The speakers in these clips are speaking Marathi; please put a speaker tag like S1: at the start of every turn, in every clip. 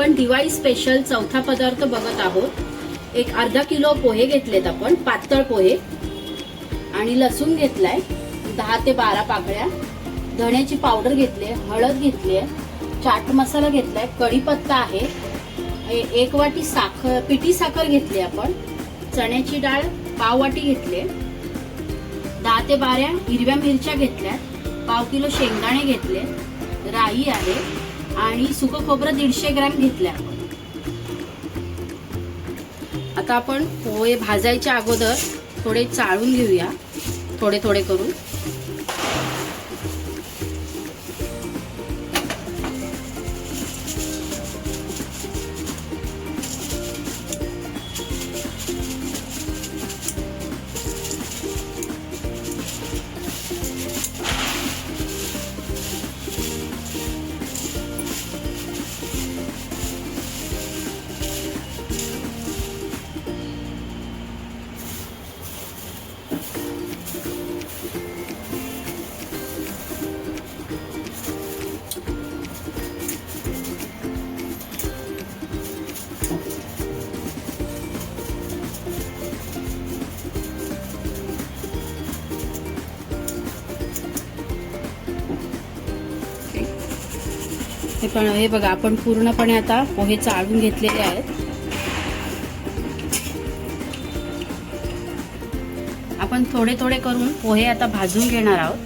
S1: आपण दिवाळी स्पेशल चौथा पदार्थ बघत आहोत. एक अर्धा किलो पोहे घेतलेत आपण पातळ पोहे. आणि लसूण घेतलाय दहा ते बारा पाकळ्या. धण्याची पावडर घेतली हळद घेतली आहे चाट मसाला घेतलाय कढीपत्ता आहे. एक वाटी साखर पिठी साखर घेतली आपण. चण्याची डाळ पाव वाटी घेतली दहा ते बारा हिरव्या मिरच्या घेतल्या पाव किलो शेंगदाणे घेतले. राई आहे. आणि सुकं खोबरं दीडशे ग्रॅम घेतलं आपण. आता आपण पोहे भाजायच्या अगोदर थोडे चाळून घेऊया. थोडे थोडे करून. हे पण हे बघा आपण पूर्णपणे आता पोहे चाळून घेतलेले आहेत. आपण थोडे थोडे करून पोहे आता भाजून घेणार आहोत.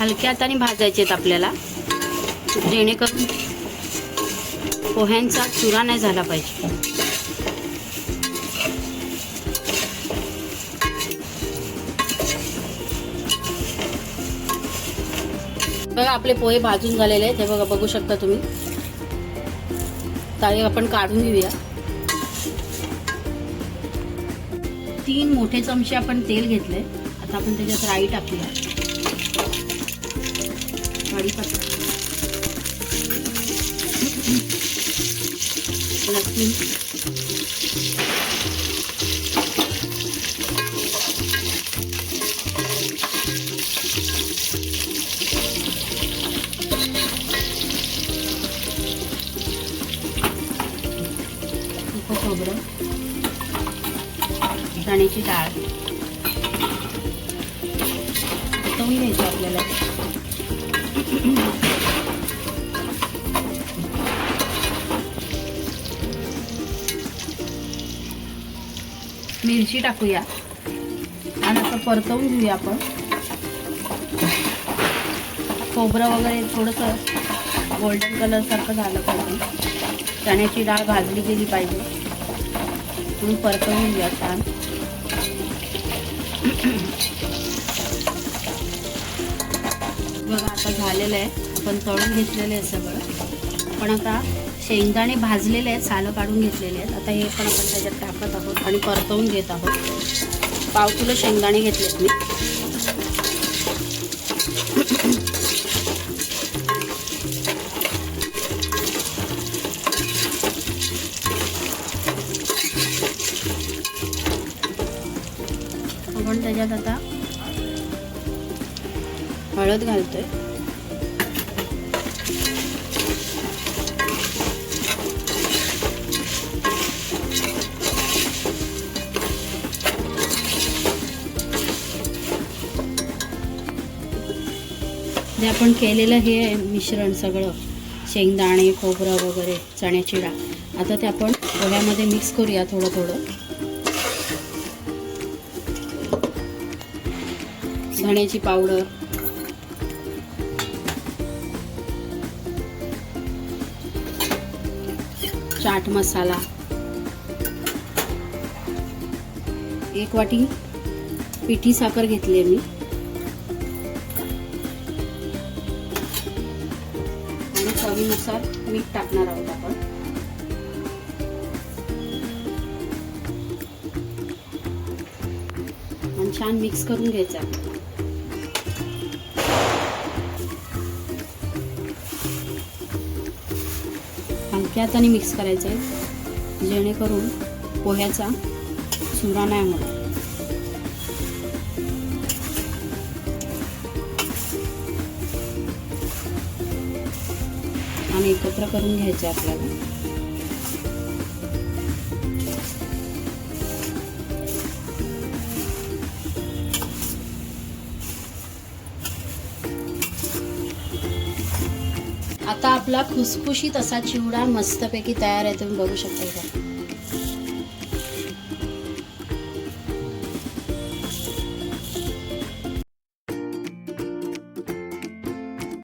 S1: हलक्या हाताने भाजायचे आहेत आपल्याला. जेणेकरून पोह्यांचा चुरा नाही झाला पाहिजे. बघा आपले पोहे भाजून झालेले आहेत. हे बघा बघू शकता तुम्ही. ताळे आपण काढून घेऊया. तीन मोठे चमचे आपण तेल घेतले आता आपण त्याच्यात राई टाकूया. कढीपत्ता लसूण खोबरं. चण्याची डाळ. तळून घ्यायचं आपल्याला. मिरची टाकूया. आणि असं परतवून घेऊया आपण. खोबरं वगैरे थोडंसं गोल्डन कलरसारखं झालं पाहिजे. चण्याची डाळ भाजली गेली पाहिजे. म्हणून परतवून घेऊया छान. बघा आता झालेलं आहे. आपण तळून घेतलेलं आहे सगळं. पण आता शेंगदाणे भाजलेले आहेत सालं काढून घेतलेले आहेत. आता हे पण आपण त्याच्यात टाकत आहोत आणि परतवून घेत आहोत. पाव किलो शेंगदाणे घेतलेत मी. आपण त्याच्यात आता हळद घालतोय. जे आपण केलेलं हे आहे मिश्रण सगळं शेंगदाणे खोबरं वगैरे चण्याची डाळ आता ते आपण पोह्यामध्ये मिक्स करूया थोडं थोडं धण्याची पावडर चाट मसाला. एक वाटी पिठी साखर घेतली आहे मी. आणि चवीनुसार मीठ टाकणार आहोत आपण. छान मिक्स करून घ्यायचा आहे. हलक्या हाताने मिक्स करायचं आहे जेणेकरून पोह्याचा चुरा नाही होणार. आणि एकत्र करून घ्यायचे आपल्याला. आता आपला खुसखुशीत असा चिवडा मस्तपैकी तयार आहे तुम्ही बघू शकता इथे.